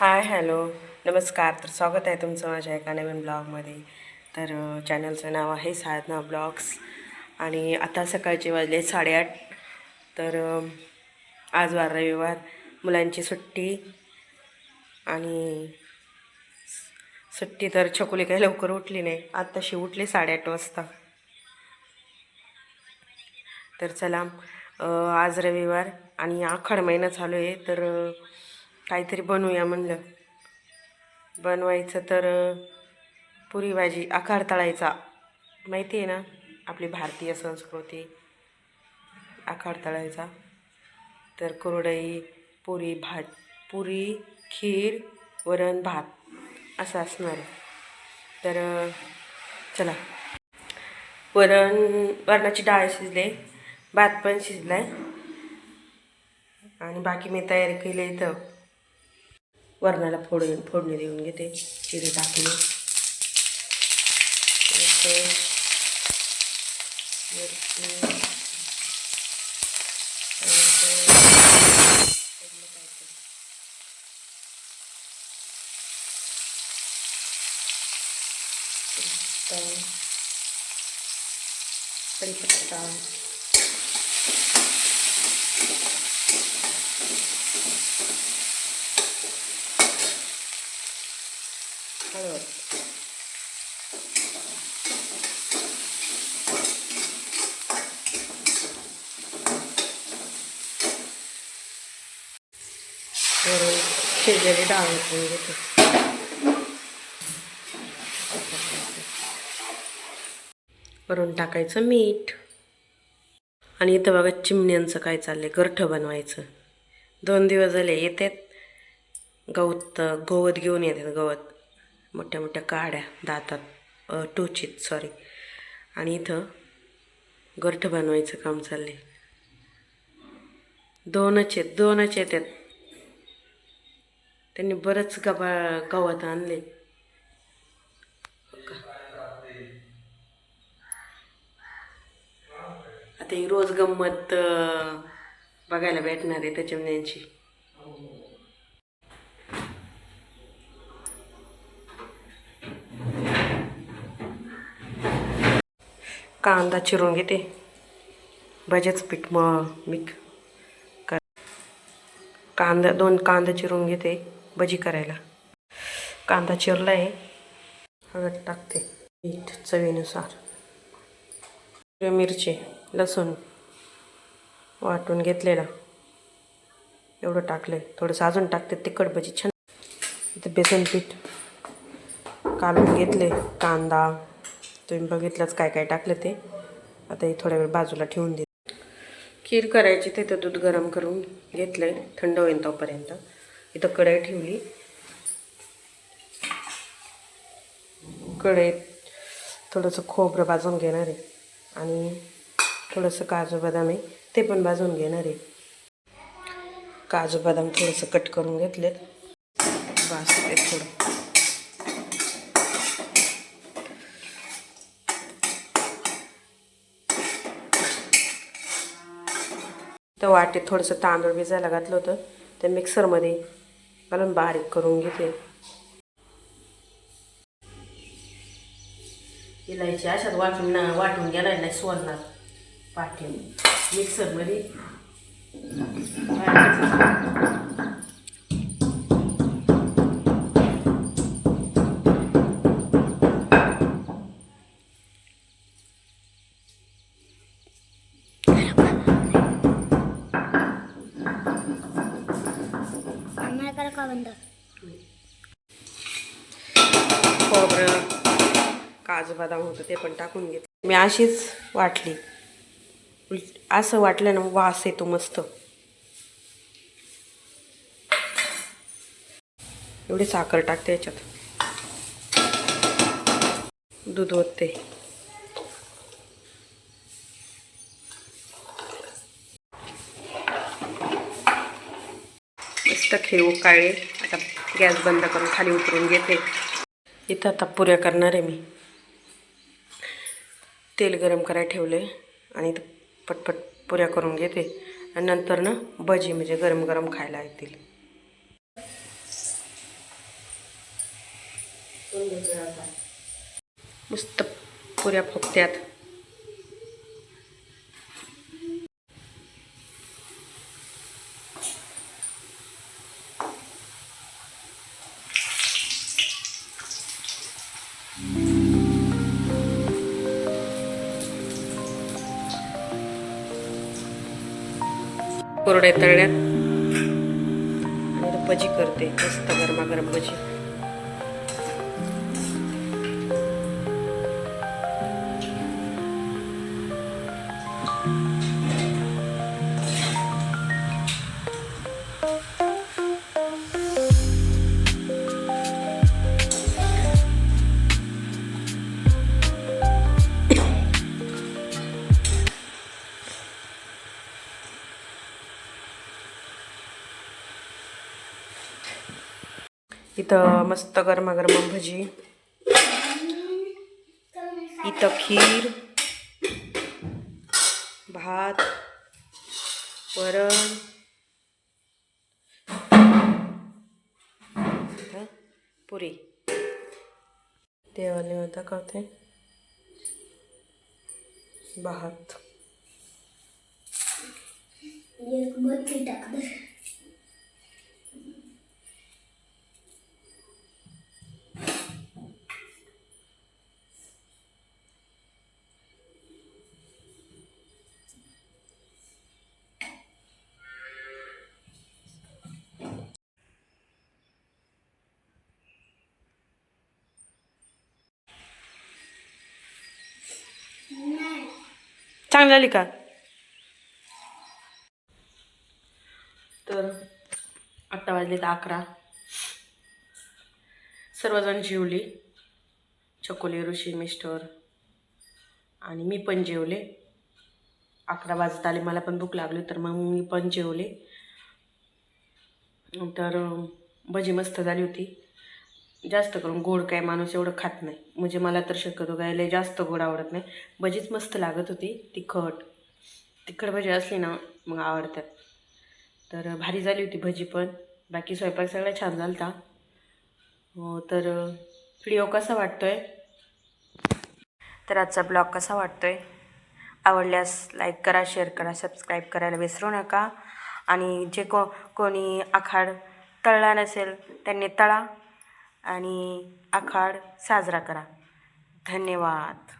Hi hello. नमस्कार. तर स्वागत आहे तुमचं माझ्या एका नवीन ब्लॉगमध्ये. तर चॅनलचं नाव आहे साधना ब्लॉग्स. आणि आता सकाळचे वाजले साडेआठ. तर आज वार रविवार. मुलांची सुट्टी. आणि सुट्टी तर छकुली काही लवकर उठली नाही. आत्ताशी उठली साडेआठ वाजता. तर चला आज रविवार आणि आखाड महिना चालू आहे. तर काहीतरी बनवूया म्हणलं. बनवायचं तर पुरी भाजी आकार तळायचा. माहिती आहे ना आपली भारतीय संस्कृती. आखाड तळायचा. तर कुरडई पुरी भात पुरी खीर वरण भात असं असणार आहे. तर चला. वरण वरणाची डाळ शिजले भात पण शिजलाय. आणि बाकी मी तयारी केली इथं. वरणाला फोड फोडणी देऊन घेते जिरे टाकले मिरची, कढीपत्ता हळद. शेजारी डाळ ओतून घेते. वरून टाकायचं मीठ. आणि इथं बघा चिमण्यांचं काय चाललंय गरठं बनवायचं. दोन दिवस झाले येतात. गवत गवत घेऊन येतात गवत. मोठ्या मोठ्या काड्या दातात टोचीत सॉरी आणि इथं गरठं बनवायचं काम चाललंय. दोनच आहेत दोनच येतात त्यांनी बरंच गबा गवत आणले आता ही रोज गंमत बघायला भेटणार आहे त्याच्या चिमण्यांची कांदा चिरून घेते. भज्याचं पीठ म मीठ कर. कांदा दोन कांदा चिरून घेते भजी करायला. कांदा चिरला आहे हळद टाकते. मीठ चवीनुसार. मिरची लसूण वाटून घेतलेला. एवढं टाकलं आहे थोडंसं अजून टाकते. तिखट भजी छान. इथं बेसन पीठ काढून घेतले कांदा तुम्ही बघितलंच काय काय टाकलं ते. आता हे थोड्या वेळ बाजूला ठेवून दे खीर करायची तिथं दूध गरम करून घेतलं आहे थंड होईल तोपर्यंत. इथं कढई ठेवली. कढईत थोडंसं खोबरं भाजून घेणार आहे. आणि थोडंसं काजू बदाम आहे ते पण भाजून घेणार आहे. काजू बदाम थोडंसं कट करून घेतलेत. बास थोडं. तर वाटेत थोडंसं तांदूळ भिजायला घातलं होतं. ते मिक्सरमध्ये घालून बारीक करून घेते. इलायची अशात वाटून ना वाटून गेलाय नाही सोलणार पाठी मिक्सरमध्ये. मला खोबरं काजू बदाम होतं ते पण टाकून घेतलं. मी अशीच वाटली. असं वाटलं ना वास येतो मस्त. एवढी साखर टाकते याच्यात. दूध ओतते. मस्त खेळ काळे. आता गॅस बंद करून खाली उतरून घेते. इथं आता पुऱ्या करणार आहे मी. तेल गरम करायला ठेवले आणि पटपट पुऱ्या करून घेते. आणि नंतर ना भजी म्हणजे गरम गरम खायला येतील. मस्त पुऱ्या फुकत्यात कोरड्या तळण्यात. आणि भजी करते मस्त गरमागरम भजी. इथं मस्त गरमागरम भजी. इथं खीर भात वरण. पुरी पुरी. देवाला दाखवते भात. एक टाकलं चांगली आली का? तर आत्ता वाजलेत अकरा. सर्वजण जेवली. चकोले ऋषी मिस्टर आणि मी पण जेवले. अकरा वाजत आले मला पण भूक लागली तर मग मी पण जेवले. तर भजी मस्त झाली होती. जास्त करून गोड काय माणूस एवढं खात नाही. म्हणजे मला तर शक्यतो गायला जास्त गोड आवडत नाही. भजीच मस्त लागत होती तिखट. तिखट भजी असली ना मग आवडतात. तर भारी झाली होती भजी पण. बाकी स्वयंपाक सगळा छान झाला होता तर व्हिडिओ कसा वाटतो आहे तर आजचा ब्लॉग कसा वाटतो आहे आवडल्यास लाईक करा शेअर करा सबस्क्राईब करायला विसरू नका. आणि जे को कोणी आखाड तळला नसेल त्यांनी तळा. आणि आखाड साजरा करा. धन्यवाद.